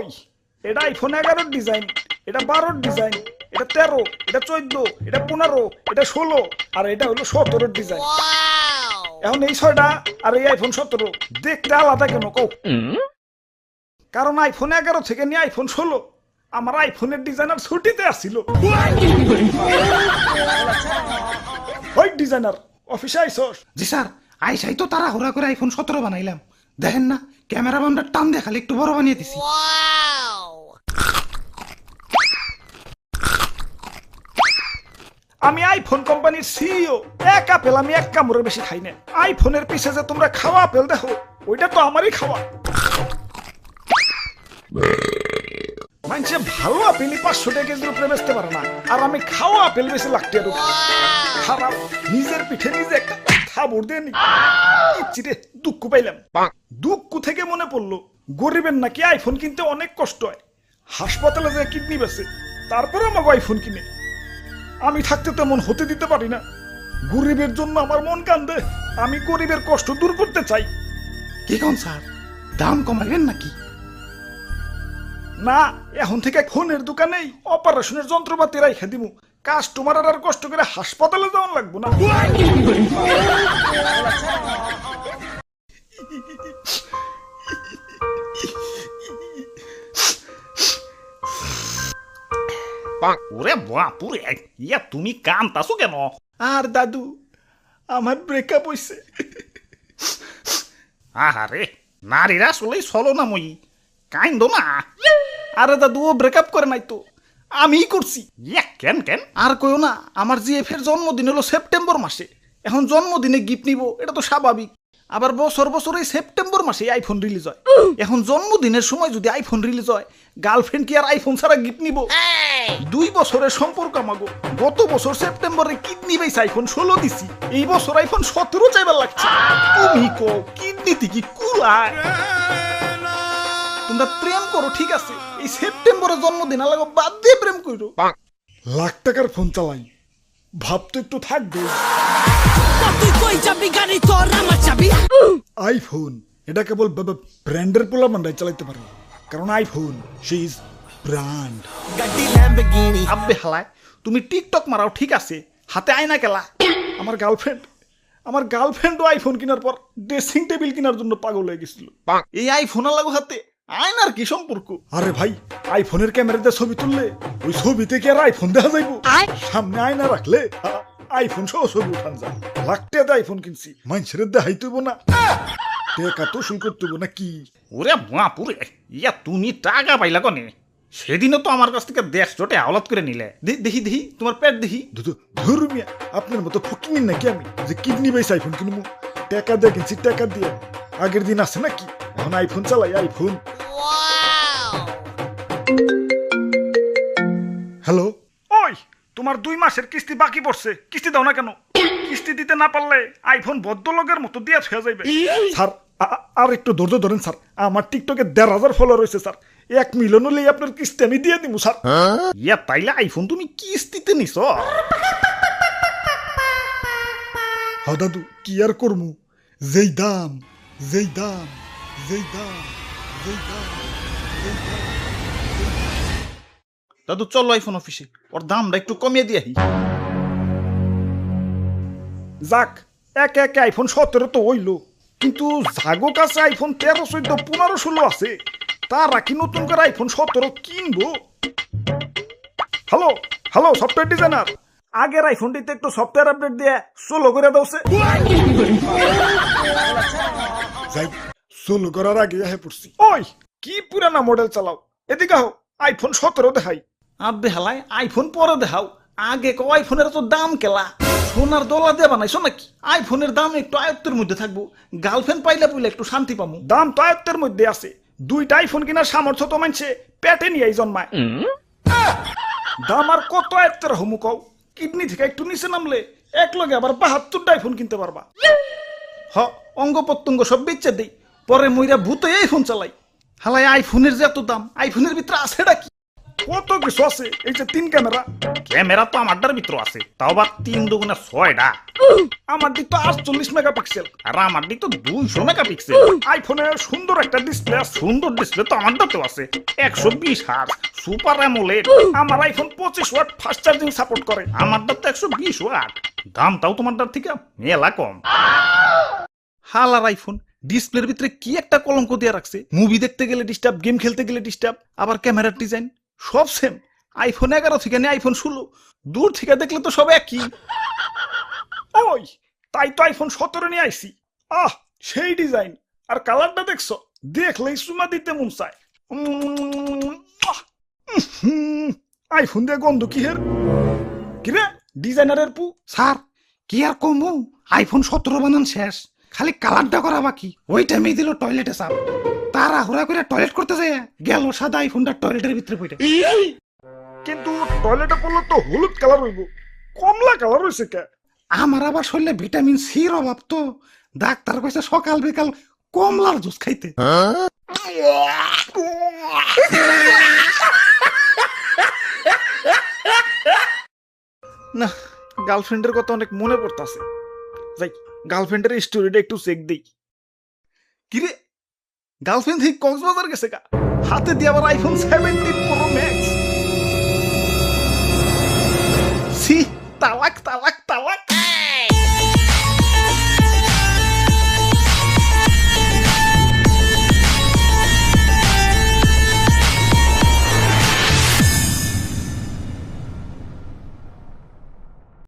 ওই এটা আইফোন এগারোর ডিজাইন এটা বারোর ডিজাইন এটা তেরো এটা চোদ্দ এটা পনেরো এটা ষোলো আর এটা হলো সতেরোর ডিজাইন এখন এই ছয়টা আর এই আইফোন সতেরো দেখতে আলাদা কেন কও? কারণ আইফোন এগারো থেকে নিয়ে আইফোন ষোলো আমার আইফোনের ডিজাইনার ছুটিতে আসছিল। ওই ডিজাইনার অফিসে আইসস। জি স্যার আইসাই তো তারা হুরা করে আইফোন সতেরো বানাইলাম। দেখেন না ক্যামেরা বামটা টান দেখালে একটু বড় বানিয়ে দিছি। আমি আইফোন কোম্পানির সিইও এক আপেল আমি এক কামড়ের বেশি খাই না। আইফোনের পিছে যে তোমরা খাওয়া আপেল, দেখো, ওইটা তো আমারই খাওয়া। মানুষে ভালো আপেলই পাঁচশো টাকা কেজির উপরে বেচতে পারে না। আর আমি খাওয়া আপেল বেশি লাগতে আর খারাপ, নিজের পিঠে নিজে একটা থাবড় দিয়ে নি। ইচ্ছি রে দুঃখ পাইলাম। দুঃখ থেকে মনে পড়ল, গরিবের নাকি আইফোন কিনতে অনেক কষ্ট হয়। হাসপাতালে যে কিডনি বেছে তারপরে আমাকে আইফোন কিনে। আমি থাকতে তেমন হতে দিতে পারি না। গরিবের জন্য আমার মন কান্দে। আমি গরিবের কষ্ট দূর করতে চাই। কি কোন স্যার? দাম কমাইবেন নাকি? না এখন থেকে খুনের দোকানেই অপারেশনের যন্ত্রপাতি রাইখে দিব কাস্টমার আর কষ্ট করে হাসপাতালে যাওয়ার লাগবো না। ওরে বাপুরে ইয়া তুমি কান্তাছো কেন? আর দাদু আমার ব্রেকআপ হইছে। আহারে নারীরা আসলেই চলো না মই। কাইন্দ না। আরে দাদু ও ব্রেকআপ করে নাই তো। আমিই করছি। ইয়া কেন কেন? আর কইও না আমার জিএফ এর জন্মদিন হলো সেপ্টেম্বর মাসে। এখন জন্মদিনে গিফট নিব এটা তো স্বাভাবিক। আবার বছর বছর এই সেপ্টেম্বর মাসে আইফোন রিলিজ হয়। এখন জন্মদিনের সময় যদি আইফোন রিলিজ হয় গার্লফ্রেন্ড কি আর আইফোন ছাড়া গিফট নিব? দুই বছরের সম্পর্ক আমাগো। গত বছর সেপ্টেম্বরে কিডনি বেস আইফোন ষোলো দিছি এই বছর আইফোন সতেরো চাইবার লাগছে। তুমি কো কিডনিতে কি কুলায় তোমরা প্রেম করো ঠিক আছে? এই সেপ্টেম্বরের জন্মদিন আলাগো বাদ দিয়ে প্রেম করো লাখ টাকার ফোন চালাই। ভাব তো একটু থাকবে। তুই কই যাবি গাড়ি তোর আমার চাবি? আইফোন। এটা কেবল ব্র্যান্ডের পোলা মান্ডাই চালাইতে পারে। কারণ আইফোন সে ইজ ব্র্যান্ড গাড়ি ল্যাম্বরগিনি আব্বে হালায় তুমি টিকটক মারাও ঠিক আছে হাতে আয়না কেলা। আমার গার্লফ্রেন্ড আমার গার্লফ্রেন্ডও আইফোন কেনার পর ড্রেসিং টেবিল কেনার জন্য পাগল হয়ে গেছিল। এই আইফোন লাগো হাতে আয়নার কি সম্পর্ক? আরে ভাই আইফোনের ক্যামেরাতে ছবি তুললে ওই ছবিতে কি আর আইফোন দেখা যাইবো? সামনে আয়না রাখলে আইফোন সহ ছবি উঠান যায় লাখ টাকা আইফোন কিনছি। মানুষের দেখাই তুইব না। টেকা তো শুল করতে না কি ওরে বাপুরে ইয়া তুমি টাকা পাইলা কনে? সেদিনও তো আমার কাছ থেকে দেশ জোটে আওলাত করে নিলে। দেখি দেখি তোমার পেট দেখি। ধর্মিয়া আপনার মতো ফকিনি নাকি আমি যে কিডনি বেস আইফোন কিনবো? টাকা দিয়ে কিনছি টাকা দিয়ে। আগের দিন আছে নাকি? এখন আইফোন চালাই আইফোন হ্যালো তোমার দুই মাসের কিস্তি বাকি পড়ছে। কিস্তি দাও না কেন? কিস্তি দিতে না পারলে আইফোন ভদ্রলোকের মতো দিয়ে হয়ে যাইবে। স্যার আর একটু ধৈর্য ধরেন স্যার। আমার টিকটকে দেড় হাজার ফলোয়ার রয়েছে স্যার। এক মিলিয়ন হলেই আপনার কিস্তি আমি দিয়ে দিব স্যার। ইয়া তাইলে আইফোন তুমি কিস্তিতে নিছ? হ দাদু কি আর করমু? যেই দাম যেই দাম যেই দাম যেই দাম যেই দাম। দাদু চলো আইফোন অফিসে ওর দামটা একটু কমিয়ে দিয়ে আহি। যাক এক এক আইফোন সতেরো তো হইল। কিন্তু জাগো কাছে আইফোন তেরো চোদ্দ পনেরো ষোলো আছে। তারা কি নতুন করে আইফোন সতেরো কিনবো? হ্যালো হ্যালো সফটওয়্যার ডিজাইনার আগের আইফোনটিতে একটু সফটওয়্যার আপডেট দিয়ে সোলো করে দাওছে। সোলো করার আগে আহে পড়ছি। ওই কি পুরানা মডেল চালাও। এদিকে আইফোন সতেরো দেখাই। আব্বে হালাই আইফোন পরে দেখাও। আগে কো আইফোনের তো দাম কেলা? সোনার দলা দিয়ে বানাইছো নাকি? আইফোনের দাম একটু আয়ত্তের মধ্যে থাকব। গার্লফ্রেন্ড পাইলে পুইলে একটু শান্তি পামু। দাম তো আয়ত্তের মধ্যে আছে। দুইটা আইফোন কেনার সামর্থ্য তো মানছে পেটে নিয়ে জন্মায়। দাম আর কত আয়ত্তের হমু কও? কিডনি থেকে একটু নিচে নামলে এক লগে আবার বাহাত্তরটা আইফোন কিনতে পারবা। হ অঙ্গ প্রত্যঙ্গ সব বেচে দেই। পরে মইরা ভূত এই ফোন চালাই। হালাই আইফোনের যে এত দাম আইফোনের ভিতরে আছেটা কি? কত কিছু আছে? এই যে তিন ক্যামেরা। ক্যামেরা তো আমারটার ভিতর আছে, তাও বা তিন দুগুণে ছয়টা আমার দিক তো আটচল্লিশ মেগাপিক্সেল, আর আমার দিক তো দুইশো মেগাপিক্সেল। আইফোনে সুন্দর একটা ডিসপ্লে সুন্দর ডিসপ্লে তো আমারটাতেও আছে। একশো বিশ হার্জ সুপার অ্যামোলেড আমার আইফোন পঁচিশ ওয়াট ফাস্ট চার্জিং সাপোর্ট করে। আমারটা তো একশো বিশ ওয়াট দামটাও তোমারটার থেকে মেলা কম। হালার আইফোন ডিসপ্লের ভিতরে কি একটা কলঙ্ক দিয়ে রাখছে? মুভি দেখতে গেলে ডিস্টার্ব গেম খেলতে গেলে ডিস্টার্ব আবার ক্যামেরার ডিজাইন সব সেম আইফোন এগারো থেকে নিয়ে আইফোন ষোলো। দূর থেকে দেখলে তো সব একই। ওই, তাই তো আইফোন সতেরো নিয়ে আইসি আহ, সেই ডিজাইন আর কালারটা দেখছ? দেখলেই সুমা দিতে মন চায়। আইফোন দিয়ে গন্ধ কি হের ডিজাইনারের পু স্যার, কি আর কমু? আইফোন সতেরো বানান শেষ। খালি কালারটা করা বাকি। ওই টাইমে দিল টয়লেটে চাপ তারা হুরা করে টয়লেট করতে যায়। গেল সাদা আইফোনটা টয়লেটের ভিতরে পড়ে। কিন্তু টয়লেটে পড়লে তো হলুদ কালার হইব। কমলা কালার হয়েছে কে? আমার আবার শরীরে ভিটামিন সি সির অভাব তো। ডাক্তার কইছে সকাল বিকাল কমলার জুস খাইতে। না গার্লফ্রেন্ডের কথা অনেক মনে পড়তাছে। যাই। গার্লফ্রেন্ডের স্টোরিটা একটু চেক দিই। কিরে? গার্লফ্রেন্ড থেকে কক্সবাজার গেছে কা? হাতে দিয়ে আবার আইফোন সেভেন্টিন প্রো ম্যাক্স সি তালাক তালাক।